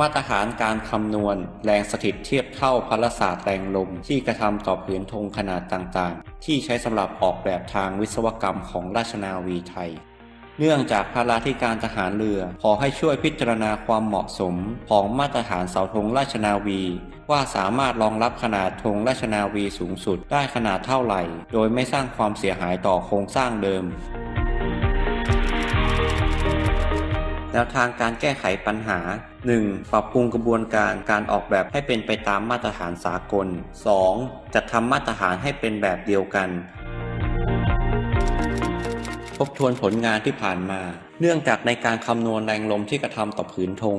มาตรฐานการคำนวณ แรงสถิตเทียบเท่าพลศาสตร์แรงลม ที่กระทำต่อผืนธงขนาดต่างๆ ที่ใช้สำหรับออกแบบทางวิศวกรรมของราชนาวีไทย เนื่องจากภาราธิการทหารเรือ ขอให้ช่วยพิจารณาความเหมาะสมของมาตรฐานเสาธงราชนาวี ว่าสามารถรองรับขนาดธงราชนาวีสูงสุดได้ขนาดเท่าไหร่ โดยไม่สร้างความเสียหายต่อโครงสร้างเดิม แนวทางการแก้ไขปัญหา 1. ปรับปรุงกระบวนการการออกแบบให้เป็นไปตามมาตรฐานสากล 2. จัดทำมาตรฐานให้เป็นแบบเดียวกัน ทบทวนผลงานที่ผ่านมา เนื่องจากในการคำนวณแรงลมที่กระทำต่อผืนธง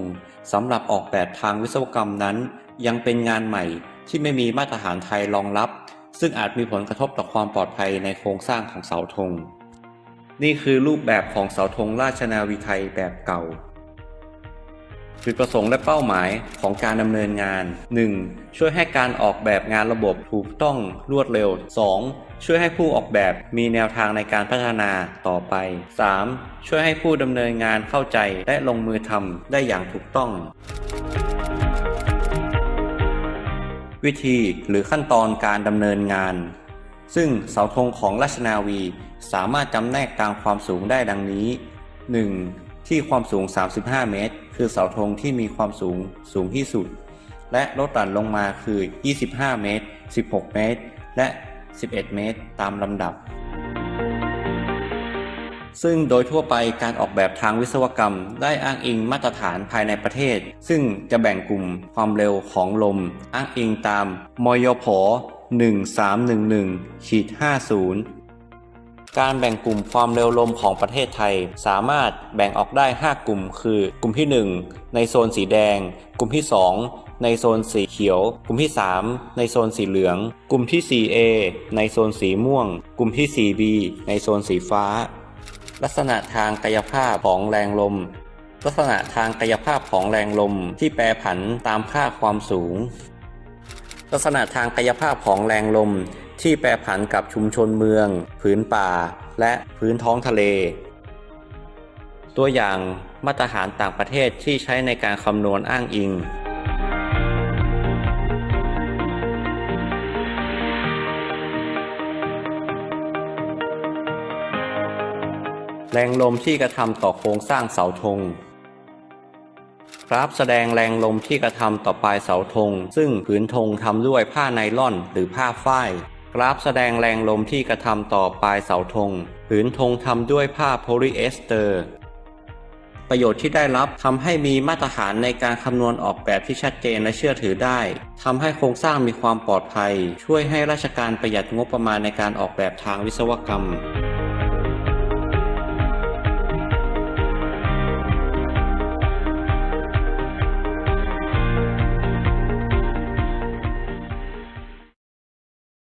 สำหรับออกแบบทางวิศวกรรมนั้น ยังเป็นงานใหม่ที่ไม่มีมาตรฐานไทยรองรับ ซึ่งอาจมีผลกระทบต่อความปลอดภัยในโครงสร้างของเสาธง นี่คือรูปแบบของเสาธงราชนาวีไทยแบบเก่าจุดประสงค์และเป้าหมายของการดำเนินงาน 1. ช่วยให้การออกแบบงานระบบถูกต้องรวดเร็ว 2. ช่วยให้ผู้ออกแบบมีแนวทางในการพัฒนาต่อไป 3. ช่วยให้ผู้ดำเนินงานเข้าใจและลงมือทำได้อย่างถูกต้อง วิธีหรือขั้นตอนการดำเนินงาน ซึ่งเสาธงของราชนาวีสามารถจำแนกตามความสูงได้ดังนี้ 1. ที่ความสูง 35 เมตร คือเสาธงที่มีความสูงสูงที่สุด และลดหลั่นลงมาคือ 25 เมตร 16 เมตร และ 11 เมตร ตามลำดับ ซึ่งโดยทั่วไปการออกแบบทางวิศวกรรมได้อ้างอิงมาตรฐานภายในประเทศ ซึ่งจะแบ่งกลุ่มความเร็วของลม อ้างอิงตามมยพ 1311ขีด50 การแบ่งกลุ่มความเร็วลมของประเทศไทย สามารถแบ่งออกได้ 5 กลุ่ม คือ กลุ่มที่ 1 ในโซนสีแดง กลุ่มที่ 2 ในโซนสีเขียว กลุ่มที่ 3 ในโซนสีเหลือง กลุ่มที่ 4A ในโซนสีม่วง กลุ่มที่ 4B ในโซนสีฟ้า ลักษณะทางกายภาพของแรงลมลักษณะทางกายภาพของแรงลมที่แปรผันตามค่าความสูง ลักษณะทางกายภาพของแรงลมที่แปรผันกับชุมชนเมืองผืนป่า และพื้นท้องทะเล ตัวอย่างมาตรฐานต่างประเทศที่ใช้ในการคำนวณอ้างอิง แรงลมที่กระทำต่อโครงสร้างเสาธง กราฟแสดงแรงลมที่กระทำต่อปลายเสาธง ซึ่งผืนธงทำด้วยผ้าไนล่อนหรือผ้าฝ้าย กราฟแสดงแรงลมที่กระทำต่อปลายเสาธง ผืนธงทำด้วยผ้าโพลีเอสเตอร์ ประโยชน์ที่ได้รับทำให้มีมาตรฐานในการคำนวณออกแบบที่ชัดเจนและเชื่อถือได้ทำให้โครงสร้างมีความปลอดภัย ช่วยให้ราชการประหยัดงบประมาณในการออกแบบทางวิศวกรรม